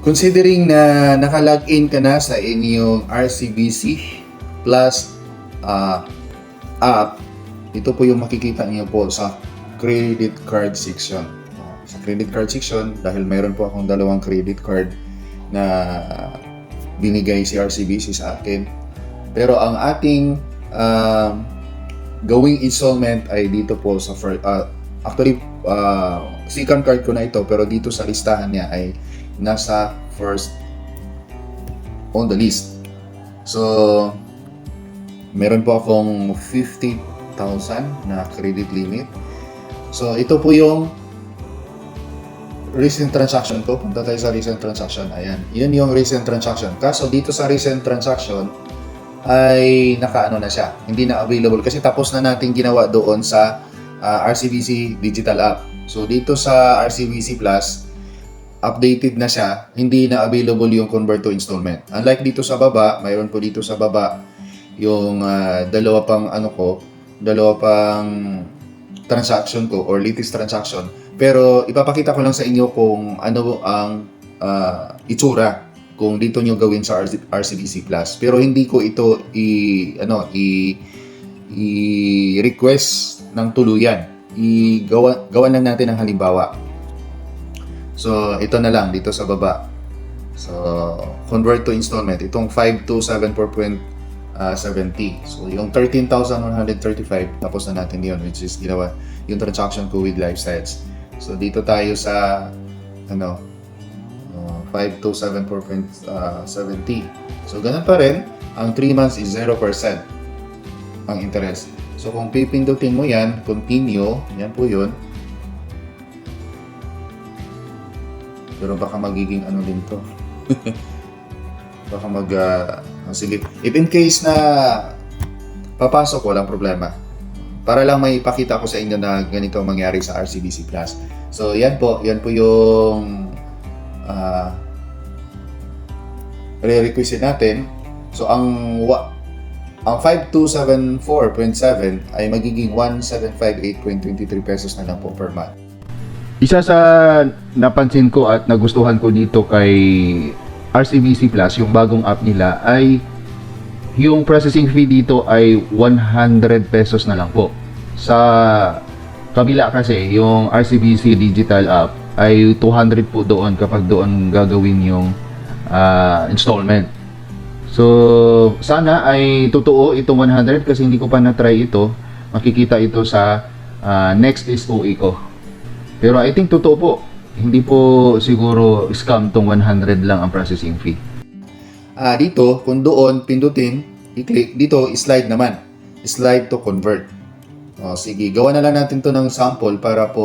considering na naka-login ka na sa inyong RCBC Plus ah, app, ito po yung makikita niyo po sa credit card section. Ah, Sa credit card section, dahil mayroon po akong dalawang credit card na binigay si RCBC sa akin. Pero ang ating um, gawing installment ay dito po sa first, actually uh, second card ko na ito pero dito sa listahan niya ay nasa first on the list. So meron po akong 50,000 na credit limit. So ito po yung recent transaction ko. Punta tayo sa recent transaction. Ayan. Yun yung recent transaction. Kaso dito sa recent transaction ay nakaano na siya. Hindi na available kasi tapos na natin ginawa doon sa ah, RCBC digital app. So dito sa RCBC Plus updated na siya, hindi na available yung convert to installment. Unlike dito sa baba, mayroon po dito sa baba yung ah, dalawa pang ano ko, dalawa pang transaction ko or latest transaction. Pero ipapakita ko lang sa inyo kung ano ang ah, itsura kung dito nyo gawin sa RC- RCBC Plus. Pero hindi ko ito i ano i i-request ng tuluyan. I-gawa gawan lang natin ng halimbawa. So, ito na lang dito sa baba. So, convert to installment. Itong 5274.70. So, yung 13,135, tapos na natin yun, which is ginawa yung transaction ko with lifestyles. So, dito tayo sa, ano, uh, 5274.70. So, ganun pa rin. Ang 3 months is 0% ang interest. So, kung pipindutin mo yan, continue, yan po yun. Pero baka magiging ano din to. baka mag, ah, ah, sige. If in case na papasok, walang problema. Para lang may ipakita ko sa inyo na ganito ang mangyari sa RCBC Plus. So, yan po. Yan po yung ah re-requisite natin. So, ang ang 5274.7 ay magiging 1758.23 pesos na lang po per month. Isa sa napansin ko at nagustuhan ko dito kay RCBC Plus, yung bagong app nila ay yung processing fee dito ay 100 pesos na lang po. Sa kabila kasi, yung RCBC digital app ay 200 po doon kapag doon gagawin yung ah, installment. So, sana ay totoo itong 100 kasi hindi ko pa na-try ito. Makikita ito sa ah, next SOE ko. Pero I think totoo po. Hindi po siguro scam tong 100 lang ang processing fee. Ah, dito, kung doon pindutin, i-click dito, slide naman. Slide to convert. O, sige, gawa na lang natin to ng sample para po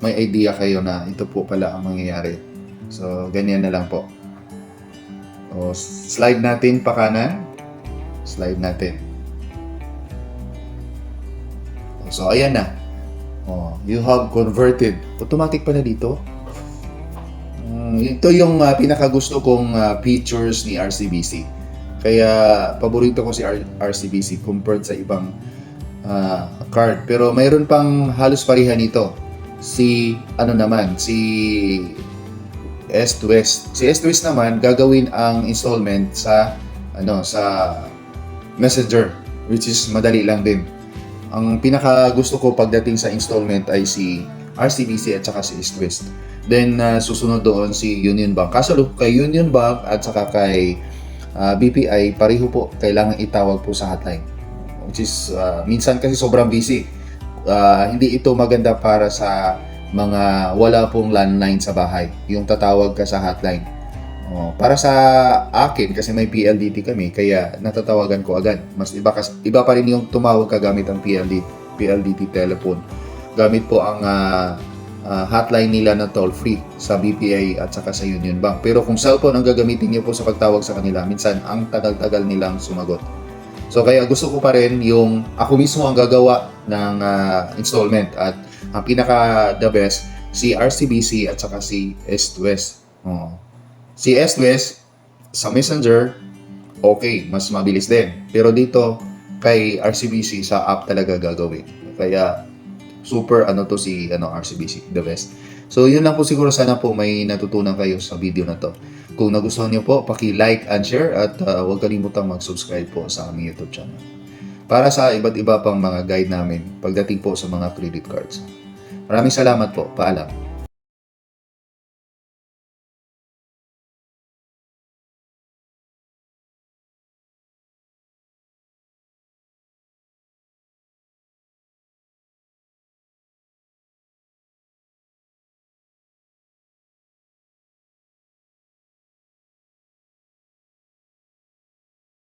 may idea kayo na ito po pala ang mangyayari. So, ganyan na lang po. O, slide natin pa kanan. Slide natin. So, ayan na. Oh, you have converted. Automatic pala dito. Mm, ito yung uh, pinakagusto kong ah, features ni RCBC. Kaya paborito ko si R- RCBC compared sa ibang ah, card. Pero mayroon pang halos pareha nito. Si ano naman, si S to West. Si S to West naman gagawin ang installment sa ano sa Messenger which is madali lang din. Ang pinaka gusto ko pagdating sa installment ay si RCBC at saka si East West. Then uh, susunod doon si Union Bank. Kaso kay Union Bank at saka kay uh, BPI, pareho po kailangan itawag po sa hotline. Which is uh, minsan kasi sobrang busy. Uh, hindi ito maganda para sa mga wala pong landline sa bahay. Yung tatawag ka sa hotline. Oh, para sa akin kasi may PLDT kami kaya natatawagan ko agad. Mas iba kas, iba pa rin yung tumawag ka gamit ang PLDT PLDT telephone. Gamit po ang ah, ah, hotline nila na toll free sa BPI at saka sa Union Bank. Pero kung cellphone ang gagamitin niyo po sa pagtawag sa kanila, minsan ang tagal-tagal nilang sumagot. So kaya gusto ko pa rin yung ako mismo ang gagawa ng ah, installment at ang pinaka the best si RCBC at saka si East West. Oh. Si S West sa Messenger, okay, mas mabilis din. Pero dito, kay RCBC, sa app talaga gagawin. Kaya, super ano to si ano RCBC, the best. So, yun lang po siguro. Sana po may natutunan kayo sa video na to. Kung nagustuhan niyo po, paki-like and share at uh, huwag kalimutang mag-subscribe po sa aming YouTube channel. Para sa iba't iba pang mga guide namin pagdating po sa mga credit cards. Maraming salamat po. Paalam.